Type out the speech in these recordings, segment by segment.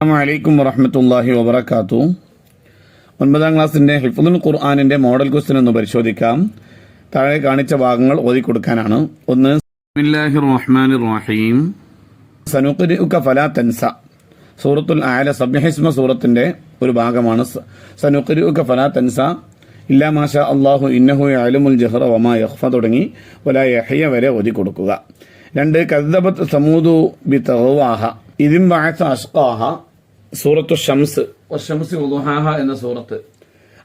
അലൈക്കും വറഹമത്തല്ലാഹി വബർക്കാത്തു ഒൻപതാം ക്ലാസ്സിന്റെ ഹിഫുദുൽ ഖുർആാനിന്റെ മോഡൽ ക്വസ്റ്റ്യൻ ഒന്ന് പരിശോധിക്കാം. താഴെ കാണിച്ച ഭാഗങ്ങൾ ഓതി കൊടുക്കാനാണ്. ഒന്ന് റഹീം. സനുഖ്രിഉക ഫലാ തൻസ. സൂറത്തുൽ ആല സബ്യഹിസ്മ സൂറത്തിന്റെ ഒരു ഭാഗമാണ്. സനുഖ്രിഉക ഫലാ തൻസ. ഇല്ലാ മാഷ അള്ളാഹു ഇന്നഹു അലുമുൽ ജഹ്റ വമാ യഹ്ഫ തുടങ്ങി വലാ യഹ്യ വരെ ഓതി കൊടുക്കുക. രണ്ട് കദ്ദബത്ത് സമൂദു ബി തഹവാഹ. ഇതിം ബഅസ അഷ്ഖാഹ സൂറത്തു ഷംസ്. ഷംസ് എന്ന സൂറത്ത്.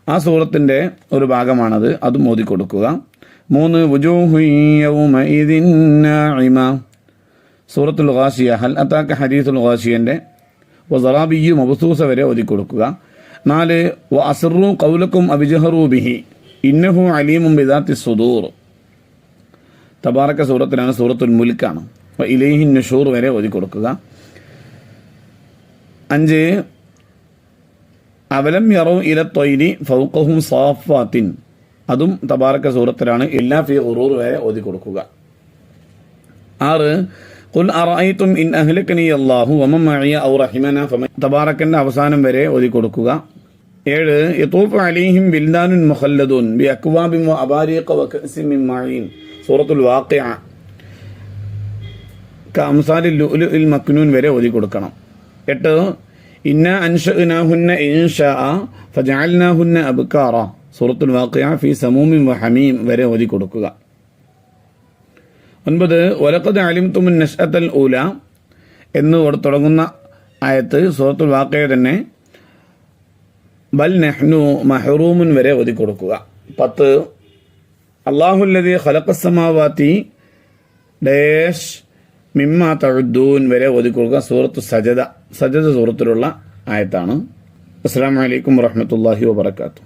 ആ സൂറത്തിന്റെ ഒരു ഭാഗമാണത്. അത് ഓതി കൊടുക്കുക. മൂന്ന് സൂറത്തുൽ ഖാസിയ ഹൽ അത്താക്ക ഹദീസുൽ ഗാഷിയന്റെ വസറാബിയു മബസൂസ വരെ ഓതി കൊടുക്കുക. നാല് വ അസറു കൗലക്കും അബിജഹറു ബിഹി ഇന്നഹു അലീമും ബിദാത്തി സുദൂർ. തബാറക്ക സൂറത്തിലാണ് സൂറത്തുൽ മുൽക്കാണ്. വ ഇലൈഹി നുഷൂർ വരെ ഓതി കൊടുക്കുക. അഞ്ച് അവലം യറു ഇല തൊയ്രി ഫൗക്കഹും സാഫാത്തിൻ. അതും തബാറക്ക സൂറത്തിലാണ്. എല്ലാ ഫി ഉറൂർ വരെ ഓതി കൊടുക്കുക. ആറ് കുൽ അറായിത്തും ഇൻ അഹ്ലക്കനി അള്ളാഹു വമൻ മഅിയ ഔ റഹിമന ഫമ തബാറക്കന്റെ അവസാനം വരെ ഓതി കൊടുക്കുക. ഏഴ് യത്തൂഫ് അലൈഹിം ബിൽദാനുൻ മുഖല്ലദൂൻ ബി അക്വാബിൻ വ അബാരീഖ വ കഅസിൻ മിൻ സൂറത്തുൽ വാഖിഅ. കംസാലിൽ ലുഅ്ലുഇൽ മക്നൂൻ വരെ ഓതി കൊടുക്കണം. എട്ട്? ഇന്ന അൻഷഅനാഹുന്ന ഇൻഷാ ഫജാൽനാഹുന്ന അബ്കാറ. സൂറത്തുൽ വാഖിഅ ഫി സമൂമിം വഹമീം ഹമീം വരെ ഓതി കൊടുക്കുക. ഒൻപത് ഒലക്കത് അലിംതുമുൻ നഷ്അത്തൽ ഊല എന്ന് തുടങ്ങുന്ന ആയത്ത് സൂറത്തുൽ വാക്കയെ തന്നെ ബൽ നെഹ്നു മഹറൂമുൻ വരെ ഓതി കൊടുക്കുക. പത്ത് അള്ളാഹുല്ലതി ഖലഖസമാവാത്തി ഡേഷ് മിമ്മ തഴുദ്ദൂൻ വരെ ഒതുക്കൊടുക്കുക കൊടുക്കുക. സൂറത്ത് സജദ സജദ സൂറത്തിലുള്ള ആയത്താണ്. അസ്സാം വലൈക്കും വറഹമത്തല്ലാഹി വാബർക്കാത്തു